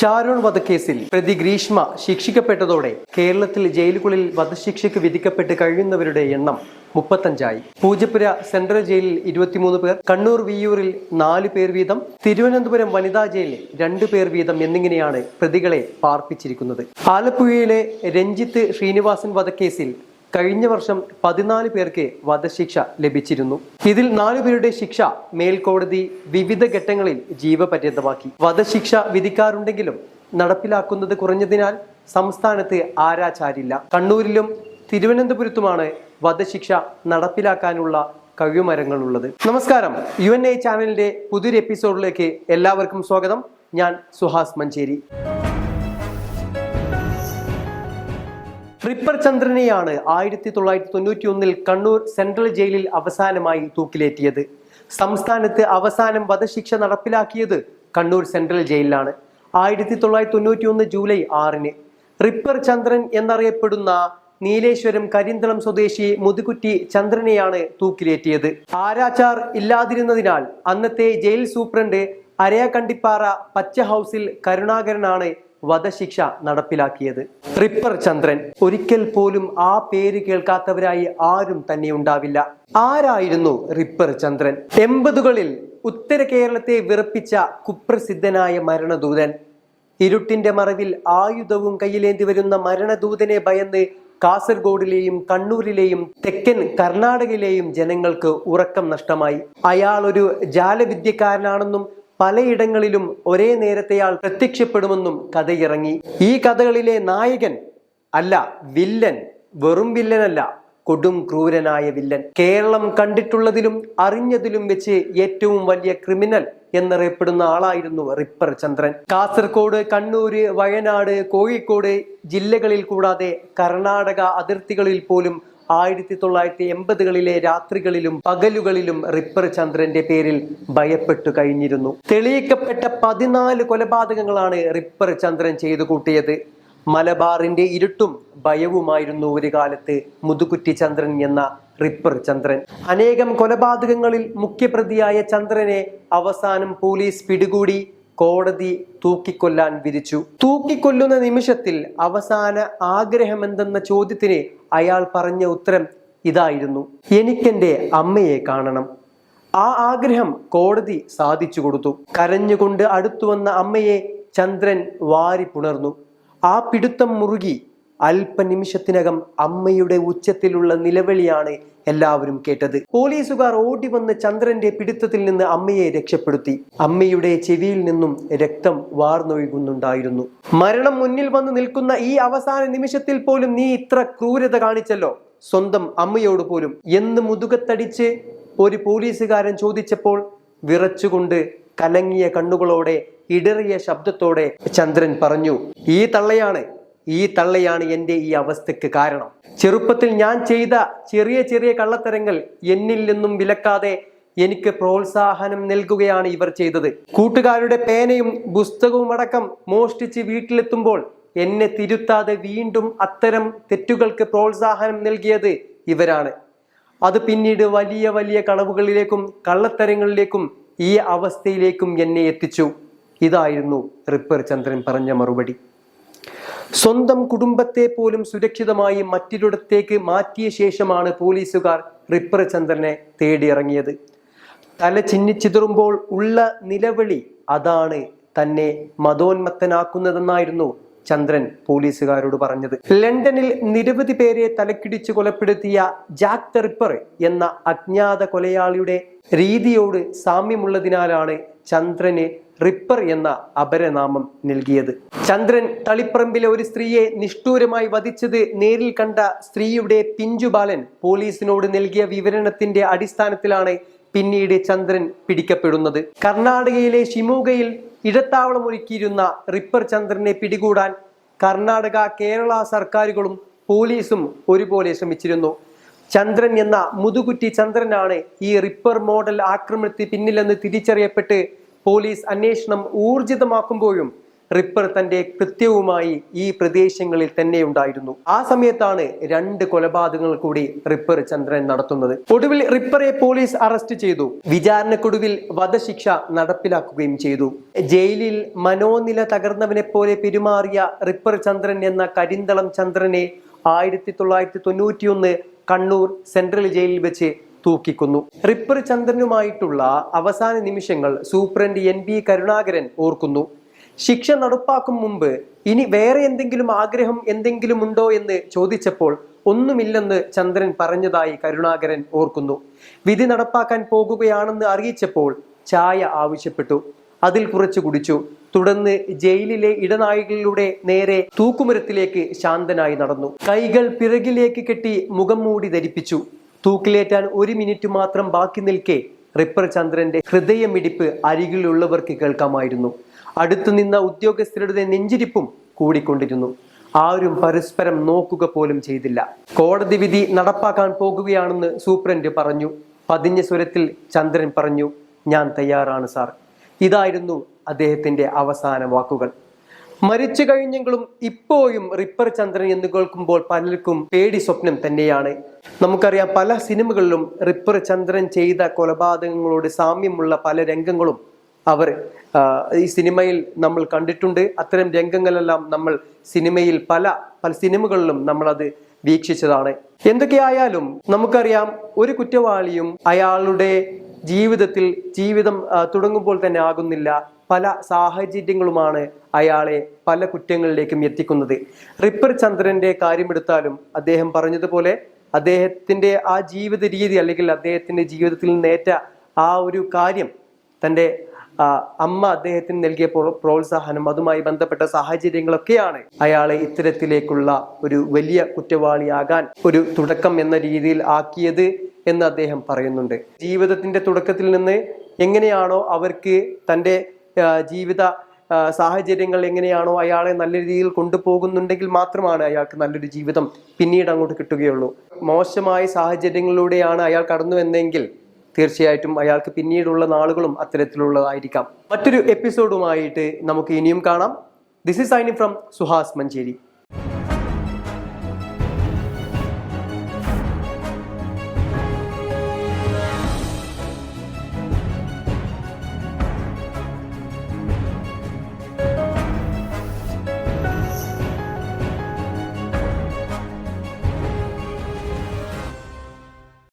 ഷാരൂൺ വധക്കേസിൽ പ്രതി ഗ്രീഷ്മ ശിക്ഷിക്കപ്പെട്ടതോടെ കേരളത്തിൽ ജയിലുകളിൽ വധശിക്ഷയ്ക്ക് വിധിക്കപ്പെട്ട് കഴിയുന്നവരുടെ എണ്ണം മുപ്പത്തഞ്ചായി. പൂജപ്പുര സെൻട്രൽ ജയിലിൽ ഇരുപത്തിമൂന്ന് പേർ കണ്ണൂർ വിയൂരിൽ നാല് പേർ വീതം തിരുവനന്തപുരം വനിതാ ജയിലിൽ രണ്ടു പേർ വീതം എന്നിങ്ങനെയാണ് പ്രതികളെ പാർപ്പിച്ചിരിക്കുന്നത്. ആലപ്പുഴയിലെ രഞ്ജിത്ത് ശ്രീനിവാസൻ വധക്കേസിൽ കഴിഞ്ഞ വർഷം പതിനാല് പേർക്ക് വധശിക്ഷ ലഭിച്ചിരുന്നു. ഇതിൽ നാലു പേരുടെ ശിക്ഷ മേൽക്കോടതി വിവിധ ഘട്ടങ്ങളിൽ ജീവപര്യന്തമാക്കി. വധശിക്ഷ വിധിക്കാറുണ്ടെങ്കിലും നടപ്പിലാക്കുന്നത് കുറഞ്ഞതിനാൽ സംസ്ഥാനത്ത് ആരാചാരില്ല കണ്ണൂരിലും തിരുവനന്തപുരത്തുമാണ് വധശിക്ഷ നടപ്പിലാക്കാനുള്ള കഴിവുമരങ്ങളുള്ളത്. നമസ്കാരം. യു എൻ ഐ ചാനലിന്റെ പുതിയൊരു എപ്പിസോഡിലേക്ക് എല്ലാവർക്കും സ്വാഗതം. ഞാൻ സുഹാസ് മഞ്ചേരി. റിപ്പർ ചന്ദ്രനെയാണ് ആയിരത്തി തൊള്ളായിരത്തി തൊണ്ണൂറ്റി ഒന്നിൽ കണ്ണൂർ സെൻട്രൽ ജയിലിൽ അവസാനമായി തൂക്കിലേറ്റിയത്. സംസ്ഥാനത്ത് അവസാനം വധശിക്ഷ നടപ്പിലാക്കിയത് കണ്ണൂർ സെൻട്രൽ ജയിലിലാണ്. ആയിരത്തി തൊള്ളായിരത്തി തൊണ്ണൂറ്റി ഒന്ന് ജൂലൈ ആറിന്. റിപ്പർ ചന്ദ്രൻ എന്നറിയപ്പെടുന്ന നീലേശ്വരം കരിന്തളം സ്വദേശി മുതുകുറ്റി ചന്ദ്രനെയാണ് തൂക്കിലേറ്റിയത്. ആരാച്ചാർ ഇല്ലാതിരുന്നതിനാൽ അന്നത്തെ ജയിൽ സൂപ്രണ്ട് അരയക്കണ്ടിപ്പാറ പച്ച ഹൗസിൽ കരുണാകരനാണ് വധശിക്ഷ നടപ്പിലാക്കിയത്. റിപ്പർ ചന്ദ്രൻ ഒരിക്കൽ പോലും ആ പേര് കേൾക്കാത്തവരായി ആരും തന്നെ ഉണ്ടാവില്ല. ആരായിരുന്നു റിപ്പർ ചന്ദ്രൻ? എൺപതുകളിൽ ഉത്തര കേരളത്തെ വിറപ്പിച്ച കുപ്രസിദ്ധനായ മരണദൂതൻ. ഇരുട്ടിന്റെ മറവിൽ ആയുധവും കയ്യിലേന്തി വരുന്ന മരണദൂതനെ ഭയന്ന് കാസർഗോഡിലെയും കണ്ണൂരിലെയും തെക്കൻ കർണാടകയിലെയും ജനങ്ങൾക്ക് ഉറക്കം നഷ്ടമായി. അയാൾ ഒരു ജാലവിദ്യക്കാരനാണെന്നും പലയിടങ്ങളിലും ഒരേ നേരത്തെയാൾ പ്രത്യക്ഷപ്പെടുമെന്നും കഥയിറങ്ങി. ഈ കഥകളിലെ നായകൻ അല്ല വില്ലൻ വെറും വില്ലനല്ല കൊടും ക്രൂരനായ വില്ലൻ. കേരളം കണ്ടിട്ടുള്ളതിലും അറിഞ്ഞതിലും വെച്ച് ഏറ്റവും വലിയ ക്രിമിനൽ എന്നറിയപ്പെടുന്ന ആളായിരുന്നു റിപ്പർ ചന്ദ്രൻ. കാസർഗോഡ് കണ്ണൂര് വയനാട് കോഴിക്കോട് ജില്ലകളിൽ കൂടാതെ കർണാടക അതിർത്തികളിൽ പോലും ആയിരത്തി തൊള്ളായിരത്തി എൺപതുകളിലെ രാത്രികളിലും പകലുകളിലും റിപ്പർ ചന്ദ്രന്റെ പേരിൽ ഭയപ്പെട്ടു കഴിഞ്ഞിരുന്നു. തെളിയിക്കപ്പെട്ട പതിനാല് കൊലപാതകങ്ങളാണ് റിപ്പർ ചന്ദ്രൻ ചെയ്തു കൂട്ടിയത്. മലബാറിന്റെ ഇരുട്ടും ഭയവുമായിരുന്നു ഒരു കാലത്ത് മുതുകുറ്റി ചന്ദ്രൻ എന്ന റിപ്പർ ചന്ദ്രൻ. അനേകം കൊലപാതകങ്ങളിൽ മുഖ്യപ്രതിയായ ചന്ദ്രനെ അവസാനം പോലീസ് പിടികൂടി കോടതി തൂക്കിക്കൊല്ലാൻ വിധിച്ചു. തൂക്കിക്കൊല്ലുന്ന നിമിഷത്തിൽ അവസാന ആഗ്രഹമെന്തെന്ന ചോദ്യത്തിന് അയാൾ പറഞ്ഞ ഉത്തരം ഇതായിരുന്നു. എനിക്കെന്റെ അമ്മയെ കാണണം. ആ ആഗ്രഹം കോടതി സാധിച്ചു കൊടുത്തു. കരഞ്ഞുകൊണ്ട് അടുത്തു വന്ന അമ്മയെ ചന്ദ്രൻ വാരി പുണർന്നു ആ പിടുത്തം മുറുകി അല്പനിമിഷത്തിനകം അമ്മയുടെ ഉച്ചത്തിലുള്ള നിലവിളിയാണ് എല്ലാവരും കേട്ടത്. പോലീസുകാർ ഓടി വന്ന് ചന്ദ്രന്റെ പിടുത്തത്തിൽ നിന്ന് അമ്മയെ രക്ഷപ്പെടുത്തി. അമ്മയുടെ ചെവിയിൽ നിന്നും രക്തം വാർന്നൊഴുകുന്നുണ്ടായിരുന്നു. മരണം മുന്നിൽ വന്ന് നിൽക്കുന്ന ഈ അവസാന നിമിഷത്തിൽ പോലും നീ ഇത്ര ക്രൂരത കാണിച്ചല്ലോ. സ്വന്തം അമ്മയോട് പോലും. എന്ന് മുതുകത്തടിച്ച് ഒരു പോലീസുകാരൻ ചോദിച്ചപ്പോൾ വിറച്ചുകൊണ്ട് കലങ്ങിയ കണ്ണുകളോടെ ഇടറിയ ശബ്ദത്തോടെ ചന്ദ്രൻ പറഞ്ഞു ഈ തള്ളയാണ്. ഈ തള്ളയാണ് എന്റെ ഈ അവസ്ഥയ്ക്ക് കാരണം. ചെറുപ്പത്തിൽ ഞാൻ ചെയ്ത ചെറിയ ചെറിയ കള്ളത്തരങ്ങൾ എന്നിൽ നിന്നും വിലക്കാതെ എനിക്ക് പ്രോത്സാഹനം നൽകുകയാണ് ഇവർ ചെയ്തത്. കൂട്ടുകാരുടെ പേനയും പുസ്തകവും അടക്കം മോഷ്ടിച്ച് വീട്ടിലെത്തുമ്പോൾ എന്നെ തിരുത്താതെ വീണ്ടും അത്തരം തെറ്റുകൾക്ക് പ്രോത്സാഹനം നൽകിയത് ഇവരാണ്. അത് പിന്നീട് വലിയ വലിയ കളവുകളിലേക്കും കള്ളത്തരങ്ങളിലേക്കും ഈ അവസ്ഥയിലേക്കും എന്നെ എത്തിച്ചു. ഇതായിരുന്നു റിപ്പർ ചന്ദ്രൻ പറഞ്ഞ മറുപടി. സ്വന്തം കുടുംബത്തെ പോലും സുരക്ഷിതമായി മറ്റൊരിടത്തേക്ക് മാറ്റിയ ശേഷമാണ് പോലീസുകാർ റിപ്ര ചന്ദ്രനെ തേടിയിറങ്ങിയത്. തല ചിന്നിച്ചിതറുമ്പോൾ ഉള്ള നിലവിളി അതാണ് തന്നെ മതോന്മത്തനാക്കുന്നതെന്നായിരുന്നു ചന്ദ്രൻ പോലീസുകാരോട് പറഞ്ഞത്. ലണ്ടനിൽ നിരവധി പേരെ തലക്കിടിച്ച് കൊലപ്പെടുത്തിയ ജാക്ക് തെറിപ്പർ എന്ന അജ്ഞാത കൊലയാളിയുടെ രീതിയോട് സാമ്യമുള്ളതിനാലാണ് ചന്ദ്രന് റിപ്പർ എന്ന അപരനാമം നൽകിയത്. ചന്ദ്രൻ തളിപ്പറമ്പിലെ ഒരു സ്ത്രീയെ നിഷ്ഠൂരമായി വധിച്ചത് നേരിൽ കണ്ട സ്ത്രീയുടെ പിഞ്ചുബാലൻ പോലീസിനോട് നൽകിയ വിവരണത്തിന്റെ അടിസ്ഥാനത്തിലാണ് പിന്നീട് ചന്ദ്രൻ പിടിക്കപ്പെടുന്നത്. കർണാടകയിലെ ഷിമോഗയിൽ ഇടത്താവളം ഒരുക്കിയിരുന്ന റിപ്പർ ചന്ദ്രനെ പിടികൂടാൻ കർണാടക കേരള സർക്കാരുകളും പോലീസും ഒരുപോലെ ശ്രമിച്ചിരുന്നു. ചന്ദ്രൻ എന്ന മുതുകുറ്റി ചന്ദ്രനാണ് ഈ റിപ്പർ മോഡൽ ആക്രമണത്തിന് പിന്നിലെന്ന് തിരിച്ചറിയപ്പെട്ട് പോലീസ് അന്വേഷണം ഊർജിതമാക്കുമ്പോഴും റിപ്പർ തന്റെ കൃത്യവുമായി ഈ പ്രദേശങ്ങളിൽ തന്നെ ഉണ്ടായിരുന്നു. ആ സമയത്താണ് രണ്ട് കൊലപാതകങ്ങൾ കൂടി റിപ്പർ ചന്ദ്രൻ നടത്തുന്നത്. ഒടുവിൽ റിപ്പറെ പോലീസ് അറസ്റ്റ് ചെയ്തു. വിചാരണക്കൊടുവിൽ വധശിക്ഷ നടപ്പിലാക്കുകയും ചെയ്തു. ജയിലിൽ മനോനില തകർന്നവനെ പോലെ പെരുമാറിയ റിപ്പർ ചന്ദ്രൻ എന്ന കരിന്തളം ചന്ദ്രനെ ആയിരത്തി തൊള്ളായിരത്തി തൊണ്ണൂറ്റിയൊന്ന് കണ്ണൂർ സെൻട്രൽ ജയിലിൽ വെച്ച് തൂക്കിക്കൊന്നു. റിപ്പർ ചന്ദ്രനുമായിട്ടുള്ള അവസാന നിമിഷങ്ങൾ സൂപ്രണ്ട് എൻ ബി കരുണാകരൻ ഓർക്കുന്നു. ശിക്ഷ നടപ്പാക്കും മുമ്പ് ഇനി വേറെ എന്തെങ്കിലും ആഗ്രഹം എന്തെങ്കിലും ഉണ്ടോ എന്ന് ചോദിച്ചപ്പോൾ ഒന്നുമില്ലെന്ന് ചന്ദ്രൻ പറഞ്ഞതായി കരുണാകരൻ ഓർക്കുന്നു. വിധി നടപ്പാക്കാൻ പോകുകയാണെന്ന് അറിയിച്ചപ്പോൾ ചായ ആവശ്യപ്പെട്ടു. അതിൽ കുറച്ച് കുടിച്ചു. തുടർന്ന് ജയിലിലെ ഇടനാഴികളിലൂടെ നേരെ തൂക്കുമരത്തിലേക്ക് ശാന്തനായി നടന്നു. കൈകൾ പിറകിലേക്ക് കെട്ടി മുഖം മൂടി ധരിപ്പിച്ചു. തൂക്കിലേറ്റാൻ ഒരു മിനിറ്റ് മാത്രം ബാക്കി നിൽക്കെ റിപ്പർ ചന്ദ്രന്റെ ഹൃദയമിടിപ്പ് അരികിലുള്ളവർക്ക് കേൾക്കാമായിരുന്നു. അടുത്തു നിന്ന ഉദ്യോഗസ്ഥരുടെ നെഞ്ചിരിപ്പും കൂടിക്കൊണ്ടിരുന്നു. ആരും പരസ്പരം നോക്കുക പോലും ചെയ്തില്ല. കോടതി വിധി നടപ്പാക്കാൻ പോകുകയാണെന്ന് സൂപ്രണ്ട് പറഞ്ഞു. പതിഞ്ഞ സ്വരത്തിൽ ചന്ദ്രൻ പറഞ്ഞു ഞാൻ തയ്യാറാണ് സാർ. ഇതായിരുന്നു അദ്ദേഹത്തിന്റെ അവസാന വാക്കുകൾ. മരിച്ചു കഴിഞ്ഞെങ്കിലും ഇപ്പോഴും റിപ്പർ ചന്ദ്രൻ എന്ന് കേൾക്കുമ്പോൾ പലർക്കും പേടി സ്വപ്നം തന്നെയാണ്. നമുക്കറിയാം പല സിനിമകളിലും റിപ്പർ ചന്ദ്രൻ ചെയ്ത കൊലപാതകങ്ങളോട് സാമ്യമുള്ള പല രംഗങ്ങളും അവർ ഈ സിനിമയിൽ നമ്മൾ കണ്ടിട്ടുണ്ട്. അത്തരം രംഗങ്ങളെല്ലാം നമ്മൾ സിനിമയിൽ പല പല സിനിമകളിലും നമ്മളത് വീക്ഷിച്ചതാണ്. എന്തൊക്കെയായാലും നമുക്കറിയാം ഒരു കുറ്റവാളിയും അയാളുടെ ജീവിതത്തിൽ ജീവിതം തുടങ്ങുമ്പോൾ തന്നെ ആകുന്നില്ല. പല സാഹചര്യങ്ങളുമാണ് അയാളെ പല കുറ്റങ്ങളിലേക്കും എത്തിക്കുന്നത്. റിപ്പർ ചന്ദ്രന്റെ കാര്യമെടുത്താലും അദ്ദേഹം പറഞ്ഞതുപോലെ അദ്ദേഹത്തിന്റെ ആ ജീവിത രീതി അല്ലെങ്കിൽ അദ്ദേഹത്തിന്റെ ജീവിതത്തിൽ നിന്നേറ്റ ആ ഒരു കാര്യം തന്റെ അമ്മ അദ്ദേഹത്തിന് നൽകിയ പ്രോ- പ്രോത്സാഹനം അതുമായി ബന്ധപ്പെട്ട സാഹചര്യങ്ങളൊക്കെയാണ് അയാളെ ഇത്തരത്തിലേക്കുള്ള ഒരു വലിയ കുറ്റവാളിയാകാൻ ഒരു തുടക്കം എന്ന രീതിയിൽ ആക്കിയത് എന്ന് അദ്ദേഹം പറയുന്നുണ്ട്. ജീവിതത്തിന്റെ തുടക്കത്തിൽ നിന്ന് എങ്ങനെയാണോ അവർക്ക് തന്റെ ജീവിത സാഹചര്യങ്ങൾ എങ്ങനെയാണോ അയാളെ നല്ല രീതിയിൽ കൊണ്ടുപോകുന്നുണ്ടെങ്കിൽ മാത്രമാണ് അയാൾക്ക് നല്ലൊരു ജീവിതം പിന്നീട് അങ്ങോട്ട് കിട്ടുകയുള്ളൂ. മോശമായ സാഹചര്യങ്ങളിലൂടെയാണ് അയാൾ കടന്നു എന്നെങ്കിൽ തീർച്ചയായിട്ടും അയാൾക്ക് പിന്നീടുള്ള നാളുകളും അത്തരത്തിലുള്ളതായിരിക്കാം. മറ്റൊരു എപ്പിസോഡുമായിട്ട് നമുക്ക് ഇനിയും കാണാം. This is signing from Suhas Manjeri